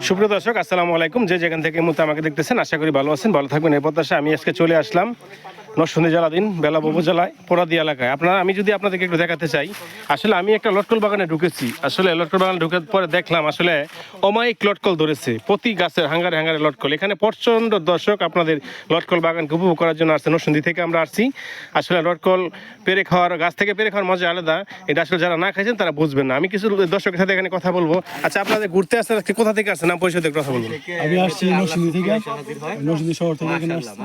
সুপ্রিয় দর্শক, আসসালামু আলাইকুম। যে যেখান থেকে মুহূর্তে আমাকে দেখতেছেন, আশা করি ভালো আছেন, ভালো থাকবেন। এই প্রত্যাশা আমি আজকে চলে আসলাম নরসিংদী জেলাধীন বেলাব উপজেলায় পোড়াদি এলাকায়। আপনারা আমি যদি আপনাদেরকে একটু দেখাতে চাই আসলে আমি একটা লটকল বাগানে ঢুকেছি। আসলে লটকল বাগানে ঢুকে পরে দেখলাম আসলে অমায়িক লটকল ধরেছে। প্রতি গাছের হাঙ্গারে হাঙ্গারে লটকল। এখানে প্রচণ্ড দর্শক আপনাদের লটকল বাগানকে উপভোগ করার জন্য আসছে। নরসিংদী থেকে আমরা আসছি। আসলে লটকল পেরে খাওয়ার গাছ থেকে পেরে খাওয়ার মজা আলাদা। এটা আসলে যারা না খাইছেন তারা বুঝবেন না। আমি কিছু দর্শকের সাথে এখানে কথা বলব। আচ্ছা আপনাদের ঘুরতে আসছেন আজকে কোথা থেকে আসছেন? নাম পরিচয় দিয়ে কথা বলব আমি আসছি নরসিংদী থেকে। নরসিংদী শহর থেকে এখানে আসছি।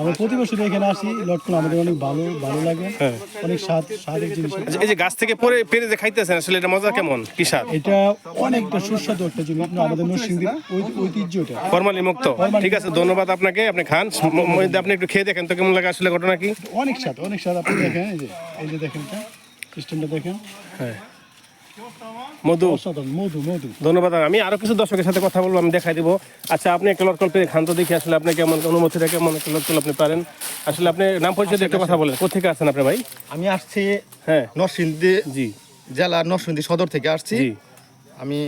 আমরা প্রতি বছর এখানে আসি লটকন আমাদের অনেক ভালো ভালো লাগে। হ্যাঁ। অনেক স্বাদ স্বাদের জিনিস। আচ্ছা, এই যে গাছ থেকে পরে পেরে যে খাইতেছেন আসলে এটা মজা কেমন? কি স্বাদ? এটা অনেকটা সুস্বাদু একটা জিনিস। আমাদের নরসিংদীর ঐতিহ্য এটা। ফরমালি মুক্ত। ঠিক আছে ধন্যবাদ আপনাকে আপনি খান। মধ্যে আপনি একটু খেয়ে দেখেন তো কেমন লাগে আসলে ঘটনা কি? অনেক স্বাদ অনেক স্বাদ। আপনি দেখেন এই যে এই যে দেখেন এটা সিস্টেমটা দেখেন। হ্যাঁ। মধু। মধু মধু। ধন্যবাদ আমি আরও কিছু দর্শকের সাথে কথা বলব আমি দেখাই দিব। আচ্ছা আপনি একটা লটকল পেয়ে খান তো দেখি আসলে আপনি কেমন অনুমতিটা কেমন একটা লটকল আপনি পারেন। আসলে আপনি নাম পরিচয় একটা কথা বলেন কোথেকে আসছেন আপনি ভাই? আমি আসছি হ্যাঁ। নরসিংদী জি। জেলা নরসিংদী সদর থেকে আসছি। আমি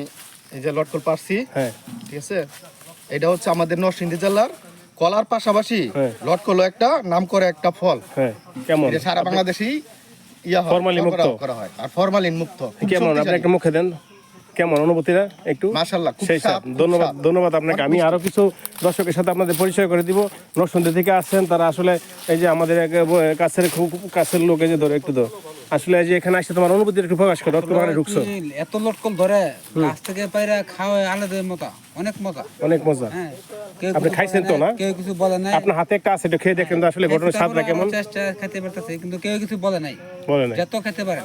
এই যে লটকল পারছি। হ্যাঁ। ঠিক আছে? এটা হচ্ছে আমাদের নরসিংদী জেলার কলার পাশাপাশি হ্যাঁ। লটকল একটা নাম করে একটা ফল। হ্যাঁ কেমন? এটা সারা বাংলাদেশেই ফরমালিন মুক্ত? করা- করা হয়। আর ফরমালিন মুক্ত। কেমন আপনি একটা মুখে দেন। কেমন অনুভূতিটা একটু? মাশাআল্লাহ, সেই স্বাদ, স্বাদ। খুব ধন্যবাদ ধন্যবাদ আপনাকে। আমি আরও কিছু দর্শকের সাথে আপনাদের পরিচয় করে দিব। থেকে আসছেন তারা আসলে এই যে আমাদের কাছের খুব কাছের লোক এই যে ধরো একটু ধরো। আসলে যে এখানে আসছে তোমার অনুভূতি একটু প্রকাশ করো ঢুকছো। এত লটকল ধরে গাছ থেকে পায়রা খাওয়া আলাদা মজা অনেক মজা। অনেক মজা। হ্যাঁ আপনি খাইছেন তো না? কেউ কিছু বলে নাই। আপনার হাতে একটা আছে একটু খেয়ে দেখেন তো আসলে ঘটনার স্বাদটা কেমন? চেষ্টা খেতে পারতেছে কিন্তু কেউ কিছু বলে নাই। বলে নাই। যত খেতে পারেন।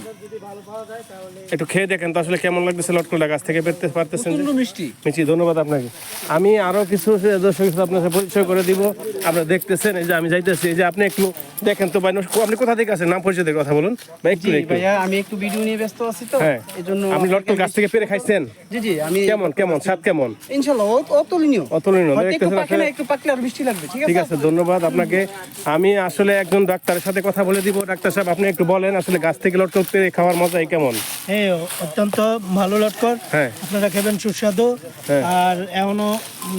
একটু খেয়ে দেখেন তো আসলে কেমন লাগতেছে লটকলটা গাছ থেকে পেতে পারতেছেন যে? মিষ্টি। ধন্যবাদ আপনাকে। আমি আরও কিছু দর্শকের আপনার সাথে পরিচয় করে দিব। আপনারা দেখতেছেন এই যে আমি যাইতেছি এই যে আপনি একটু দেখেন তো ভাই আপনি কোথা থেকে আছেন? নাম পরিচয় কথা বলুন। ভাই একটু একটু। ভাইয়া আমি একটু ভিডিও নিয়ে ব্যস্ত আছি তো হ্যাঁ। এই জন্য আপনি লটকল গাছ থেকে পেরে খাইছেন? জি জি আমি কেমন কেমন স্বাদ কেমন? ইনশাল্লাহ ও- অতুলনীয়। অতুলনীয় দেখতেছেন পাকে একটু পাকলে আর মিষ্টি লাগবে ঠিক আছে ধন্যবাদ আপনাকে। আমি আসলে একজন ডাক্তারের সাথে কথা বলে দিব। ডাক্তার সাহেব আপনি একটু বলেন। আসলে গাছ থেকে লটকল পেরে খাওয়ার মজাই কেমন? হ্যাঁ অত্যন্ত ভালো লটকর হ্যাঁ। আপনারা খাবেন সুস্বাদু। হ্যাঁ। আর এখনও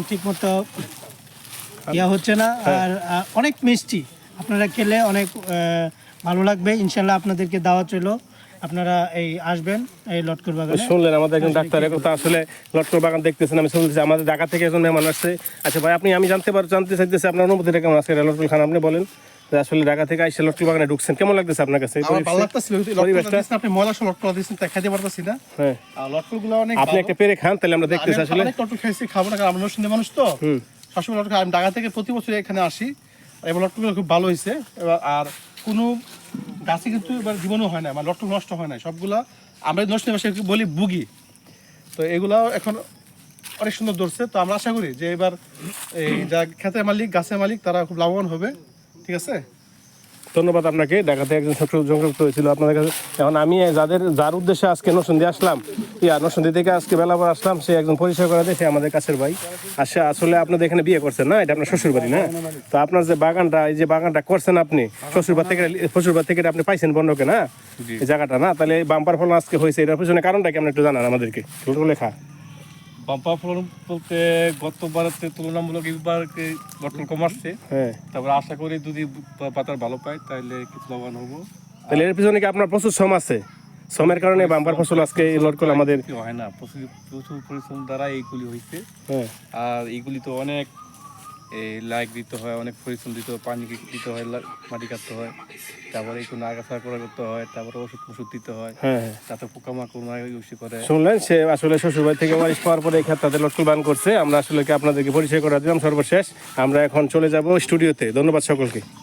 ঠিক মতো ইয়া হচ্ছে না। হ্যাঁ। আর অনেক মিষ্টি। আপনারা খেলে অনেক ভালো লাগবে। ইনশাল্লাহ আপনাদেরকে দাওয়াত রইল। আপনারা এই আসবেন এই লটকর বাগানে। শুনলেন আমাদের একজন ডাক্তার কথা আসলে লটকর বাগান দেখতেছেন আমি শুনতেছি। আমাদের ঢাকা থেকে একজন মেহমান আসছে। আচ্ছা ভাই আপনি আমি জানতে পার জানতে চাইতেছি আপনার অনুমতিটা কেমন? আজকে লটকল খান আপনি বলেন। আসলে ঢাকা থেকে আইসে বাগানে ঢুকছেন। কেমন লাগতেছে আপনার কাছে? ভালো লাগতেছিল পরিবেশটা? আপনি ময়লা লটকল দিয়েছেন তাই খাইতে পারতেছি না। হ্যাঁ। আর লটকলগুলো অনেক আপনি একটা পেরে খান তাহলে আমরা দেখতেছি আসলে। খাইছি খাব না কারণ আমরা নরসিংদী মানুষ তো। সবসময় আমি ঢাকা থেকে প্রতি বছর এখানে আসি। এবার খুব ভালো হয়েছে। আর কোনো গাছে কিন্তু এবার জীবনও হয় না মানে নষ্ট হয় না। সবগুলা আমরা নরসিংদী ভাষায় বলি বুগি। তো এগুলা এখন অনেক সুন্দর ধরছে। তো আমরা আশা করি যে এবার এই যা খেতের মালিক গাছের মালিক তারা খুব লাভবান হবে। ঠিক আছে? ধন্যবাদ আপনাকে। ঢাকাতে একজন সংযুক্ত হয়েছিল আপনাদের কাছে। এখন আমি যাদের যার উদ্দেশ্যে আজকে নরসিংদী আসলাম ইয়া নরসিংদী থেকে আজকে বেলা পর আসলাম সে একজন পরিচয় করে দেয় সে আমাদের কাছের ভাই। আর সে আসলে আপনাদের এখানে বিয়ে করছেন না এটা আপনার শ্বশুর বাড়ি না? তো আপনার যে বাগানটা এই যে বাগানটা করছেন আপনি শ্বশুরবাড়ি থেকে শ্বশুরবাড়ি থেকে আপনি পাইছেন বন্ধকে না? এই জায়গাটা না? তাহলে বাম্পার ফলন আজকে হয়েছে এটার পিছনে কারণটা কি? আপনি একটু জানান আমাদেরকে। লেখা। বাম্পা ফলন বলতে গতবারের তুলনামূলক এবার গঠন কম আসছে। হ্যাঁ। তারপরে আশা করি যদি পাতার ভালো পাই তাহলে কিছু লাভবান হব। তাহলে এর পিছনে কি আপনার প্রচুর শ্রম আছে? শ্রমের কারণে বাম্পার ফসল আজকে এই করে আমাদের হয় না প্রচুর প্রচুর পরিশ্রম দ্বারা এইগুলি হয়েছে হ্যাঁ। আর এইগুলি তো অনেক এই লাইক দিতে হয় অনেক পরিশ্রম দিতে হয় পানি দিতে হয় মাটি কাটতে হয় তারপরে একটু নাগাছা করা করতে হয় তারপরে ওষুধ ওষুধ দিতে হয় হ্যাঁ হ্যাঁ। তাতে পোকামাকড় না ইউসি করে। শুনলেন সে আসলে শ্বশুরবাড়ি থেকে ওয়ারিশ পাওয়ার পরে এই তাদের লটকল বান করছে। আমরা আসলে কি আপনাদেরকে পরিচয় করা দিলাম সর্বশেষ। আমরা এখন চলে যাব স্টুডিওতে। ধন্যবাদ সকলকে।